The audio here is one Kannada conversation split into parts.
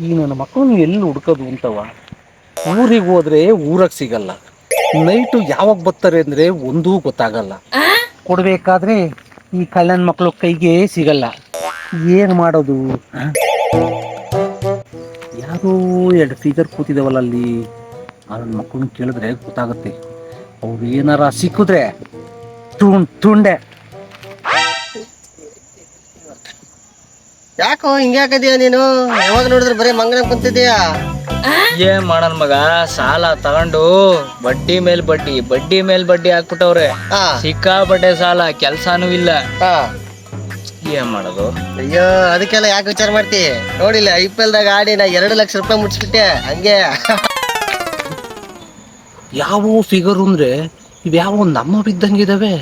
ಈ ನನ್ನ ಮಕ್ಕಳನ್ನ ಎಲ್ಲಿ ಹುಡ್ಕೋದು ಅಂತವ? ಊರಿಗೆ ಹೋದ್ರೆ ಊರಾಗ ಸಿಗಲ್ಲ. ನೈಟು ಯಾವಾಗ ಬರ್ತಾರೆ ಅಂದ್ರೆ ಒಂದೂ ಗೊತ್ತಾಗಲ್ಲ. ಕೊಡ್ಬೇಕಾದ್ರೆ ಈ ಕಳ್ಳನ ಮಕ್ಕಳು ಕೈಗೆ ಸಿಗಲ್ಲ. ಏನ್ ಮಾಡೋದು? ಯಾರೋ ಎರಡು ಫಿಗರ್ ಕೂತಿದಾವಲ್ಲ ಅಲ್ಲಿ. ಅದನ್ನ ಮಕ್ಕಳನ್ನ ಕೇಳಿದ್ರೆ ಗೊತ್ತಾಗುತ್ತೆ. ಅವ್ರು ಏನಾರ ಸಿಕ್ಕಿದ್ರೆ. ತುಂಡ್ ತುಂಡೆ. ಯಾಕೋ ಹಿಂಗ್ಯಾಕದೀಯ ನೀನು? ಯಾವಾಗ ನೋಡಿದ್ರೆ ಬರೀ ಮಂಗನ ಕುಂತಿದ್ಯಾ? ಏನ್ ಮಾಡನ್ ಮಗ? ಸಾಲ ತಗೊಂಡು ಬಡ್ಡಿ ಮೇಲ್ ಬಡ್ಡಿ ಬಡ್ಡಿ ಮೇಲ್ ಬಡ್ಡಿ ಹಾಕ್ಬಿಟ್ಟವ್ರೆ. ಹಾ. ಸಿಕ್ಕಾಪಟ್ಟೆ ಸಾಲ ಕೆಲ್ಸಾನು ಇಲ್ಲ. ಹಾ. ಏನ್ ಮಾಡೋದು? ಅಯ್ಯೋ ಅದಕ್ಕೆಲ್ಲ ಯಾಕೆ ವಿಚಾರ ಮಾಡ್ತಿ? ನೋಡಿಲ್ಲ ಐ ಪಿ ಎಲ್ದಾಗ ಆಡಿ ನಾ ಎರಡು ಲಕ್ಷ ರೂಪಾಯಿ ಮುಟ್ಸ್ಬಿಟ್ಟೆ ಹಂಗೆ. ಯಾವ ಫಿಗರ್ ಅಂದ್ರೆ ಇವ್ಯಾವ ನಮ್ಮ ಬಿದ್ದಂಗಿದಾವೆ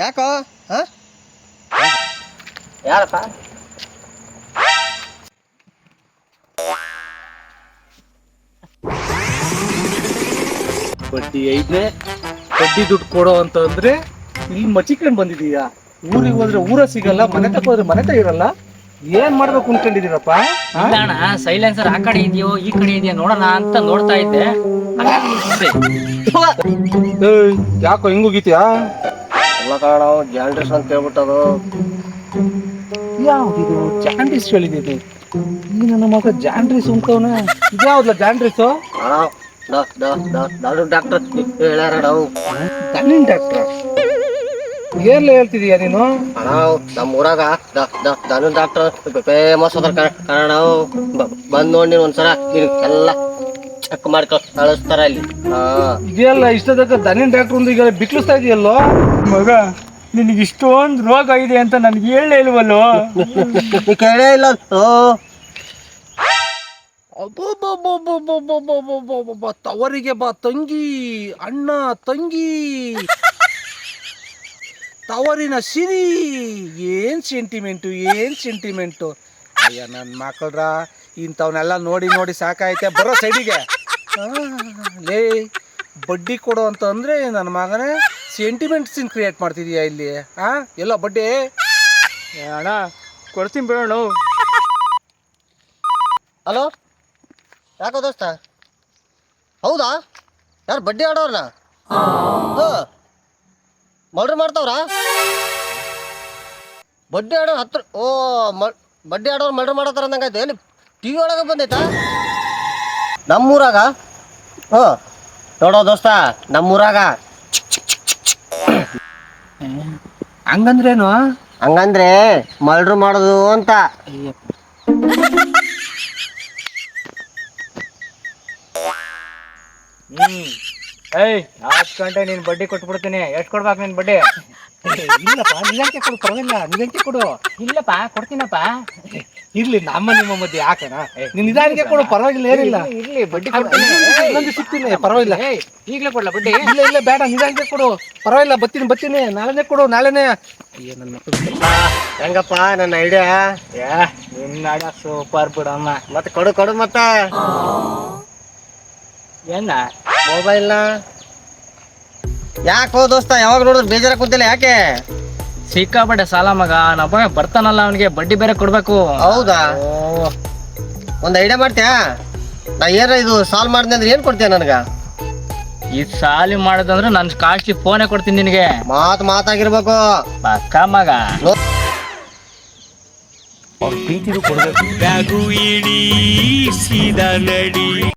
ಯಾಕೋ? ಹಾ? ಯಾರಪ್ಪ? ಬಡ್ಡಿ ಐದನೇ ಬಡ್ಡಿ ದುಡ್ಡು ಕೊಡೋ ಅಂತ ಅಂದ್ರೆ ಇಲ್ಲಿ ಮಚಿಕೊಂಡ್ ಬಂದಿದೀಯಾ ಊರಿಗೆ ಹೋದ್ರೆ ಊರ ಸಿಗಲ್ಲ ಮನೆ ತಕ್ಕ ಹೋದ್ರೆ ಮನೆ ತಗಿರಲ್ಲ ಏನ್ ಮಾಡ್ಬೇಕು ಅನ್ಕೊಂಡಿದೀರಪ್ಪ ಆ? ಇಲ್ಲ ಅಣ್ಣ ಸೈಲೆನ್ಸರ್ ಆ ಕಡೆ ಇದೆಯೋ ಈ ಕಡೆ ಇದೆಯೋ ನೋಡೋಣ ಅಂತ ನೋಡ್ತಾ ಇದ್ದೆ. ಯಾಕೋ ಹಿಂಗ್ ಎಲ್ಲ ಕಾರಣ ಜಾಲ್ಡ್ರಸ್ ಅಂತ ಹೇಳ್ಬಿಟ್ಟದು. ಯಾವ್ದಿದು? ಜಾಂಡಿಸ್ ಹೇಳಿದ್ದು ಈ ನನ್ನ ಮಗ ಜಾಂಡ್ರಿಸ್ ಉಂಟವನ ಇದ್ಯಾವ್ದಲ್ಲ ಜಾಂಡ್ರಿಸ್? ಡಾಕ್ಟರ್ ಹೇಳ್ಯಾರ ನಾವು ಕಣ್ಣಿನ ಡಾಕ್ಟರ್ ಏನ್ ಹೇಳ್ತಿದೀಯ ನೀನು? ಅಣ್ಣ ನಮ್ಮ ಊರಾಗ ಧನು ಡಾಕ್ಟರ್ ಫೇಮಸ್ ಅದ್ರ ಕಾರಣ ನಾವು ಬಂದ್ ನೋಡಿ ಒಂದ್ಸಲ ನಿನಗ್ ಎಲ್ಲ ಚೆಕ್ ಮಾಡ್ಕೊ ಕಳಿಸ್ತಾರ ಅಲ್ಲಿ. ಇದೆಯಲ್ಲ ಇದೆಲ್ಲ ಇಷ್ಟದಕ್ಕ ದಣ್ಣಿನ ಡಾಕ್ಟರ್ ಒಂದು ಈಗ ಬಿಕ್ಲಿಸ್ತಾ ಇದೆಯಲ್ಲೋ? ಮಗ ನಿನಗೆ ಇಷ್ಟೊಂದು ರೋಗ ಇದೆ ಅಂತ ನನ್ಗೆ ಹೇಳೇ ಇಲ್ವಲ್ಲೋ? ನೀ ಕೇಳೇ ಇಲ್ಲ. ಓ. ಅಬ್ಬಬ್ಬಬ್ಬಬ್ಬಬ್ಬಬ್ಬಬ್ಬಬ್ಬಬ್ಬ, ತವರಿಗೆ ಬಾ ತಂಗಿ ಅಣ್ಣ ತಂಗಿ. ತವರಿನ ಸಿರಿ. ಏನ್ ಸೆಂಟಿಮೆಂಟು ಏನ್ ಸೆಂಟಿಮೆಂಟು ಅಯ್ಯ ನನ್ನ ಮಕ್ಕಳ್ರ ಇಂಥವನ್ನೆಲ್ಲ ನೋಡಿ ನೋಡಿ ಸಾಕಾಯ್ತೆ ಬರೋ ಸೈಡಿಗೆ ಲೇ, ಬಡ್ಡಿ ಕೊಡು ಅಂತ ಅಂದ್ರೆ ನನ್ನ ಮಗನೇ ಸೆಂಟಿಮೆಂಟ್ಸ್ ಕ್ರಿಯೇಟ್ ಮಾಡ್ತಿದೀಯಾ ಇಲ್ಲಿ ಹಾಂ ಎಲ್ಲ ಬಡ್ಡಿ? ಅಣ್ಣ, ಕೊಡ್ತೀನಿ ಬೇಡ ಹಲೋ? ಯಾಕೋ ದೋಸ್ತ? ಹೌದಾ? ಯಾರು ಬಡ್ಡಿ ಆಡೋರ್ನ? ಮರ್ಡ್ರ್ ಮಾಡ್ತಾವ್ರಾ? ಬಡ್ಡಿ ಆಡೋರು ಹತ್ರ ಓ ಮ ಬಡ್ಡಿ ಆಡೋರು ಮರ್ಡ್ರ್ ಮಾಡತ್ತಾರ ಅಂದಂಗಾಯ್ತು. ಎಲ್ಲಿ ಟಿ ವಿ ಒಳಗೆ ಬಂದೈತಾ? ನಮ್ಮೂರಾಗ? ಹ್ಞೂ ನೋಡೋ ದೋಸ್ತ ನಮ್ಮೂರಾಗ. ಹಂಗಂದ್ರೇನು? ಹಂಗಂದ್ರೆ ಮಲ್ರು ಮಾಡೋದು ಅಂತ. ಹ್ಮ್. ಏಯ್ ಹತ್ತು ಗಂಟೆ ನೀನ್ ಬಡ್ಡಿ ಕೊಟ್ಬಿಡ್ತೀನಿ. ಎಷ್ಟ್ ಕೊಡ್ಬೇಕು ನಿನ್ ಬಡ್ಡಿ? ಇಲ್ಲಪ್ಪ ನಿಂಗೆ ಕೊಡು ಪರವಾಗಿಲ್ಲ ನಿಜಾಂಕೆ ಕೊಡು. ಇಲ್ಲಪ್ಪ ಕೊಡ್ತೀನಪ್ಪ. ಇರ್ಲಿ ನಮ್ಮ ನಿಮ್ಮ ಮಧ್ಯೆ ಯಾಕನ ನಿನ್ ನಿಧಾನಕ್ಕೆ ಕೊಡು ಪರವಾಗಿಲ್ಲ ಏನಿಲ್ಲ. ಇರ್ಲಿ ಬಡ್ಡಿ ಇನ್ನೊಂದು- ಸಿಗ್ತೀನಿ ಪರವಾಗಿಲ್ಲ. ಈಗ್ಲೇ ಕೊಡ್ಲಾ ಬಡ್ಡಿ? ಇಲ್ಲ ಇಲ್ಲ ಬೇಡ ನಿಧಾನಕ್ಕೆ ಕೊಡು. ಪರವಾಗಿಲ್ಲ ಬತ್ತೀನಿ ಬತ್ತೀನಿ ನಾಳೆನೇ ಕೊಡು ನಾಳೆನೇ. ಏನನ್ನ ನನ್ನ ಹೆಂಗಪ್ಪ ನನ್ನ ಐಡಿಯಾ ಏ ನಿನ್ನ ಸೂಪರ್ ಬಿಡಮ್ಮ. ಮತ್ತೆ ಕೊಡು ಕೊಡು ಮತ್ತ. ಏನ? ಮೊಬೈಲ್ನ ಯಾಕೋ ದೋಸ್ತ ಯಾವಾಗ ನೋಡಿದ್ರು ಬೇಜಾರ ಕುಂತಿಲ್ಲ ಯಾಕೆ? ಸಿಕ್ಕಾಪಟ್ಟೆ ಸಾಲ ಮಗ. ನಬ್ಬ ಬರ್ತಾನಲ್ಲ ಅವನಿಗೆ. ಬಡ್ಡಿ ಬೇರೆ ಕೊಡ್ಬೇಕು. ಹೌದಾ? ಒಂದ್ ಐಡಿಯಾ ಮಾಡ್ತೀಯಾ? ನಾ ಏನಾರ ಇದು ಸಾಲ್ವ್ ಮಾಡಿದೆ ಅಂದ್ರೆ ಏನ್ ಕೊಡ್ತೀಯ ನನಗ? ಈ ಸಾಲಿ ಮಾಡೋದಂದ್ರೆ ನನ್ ಕಾಸ್ಟ್ಲಿ ಫೋನೇ ಕೊಡ್ತೀನಿ ನಿನಗೆ. ಮಾತ್ ಮಾತಾಗಿರ್ಬೇಕು. ಪಕ್ಕ ಮಗ. ಬ್ಯಾಗು ಇಡೀ ಸೀದಾ ನಡಿ.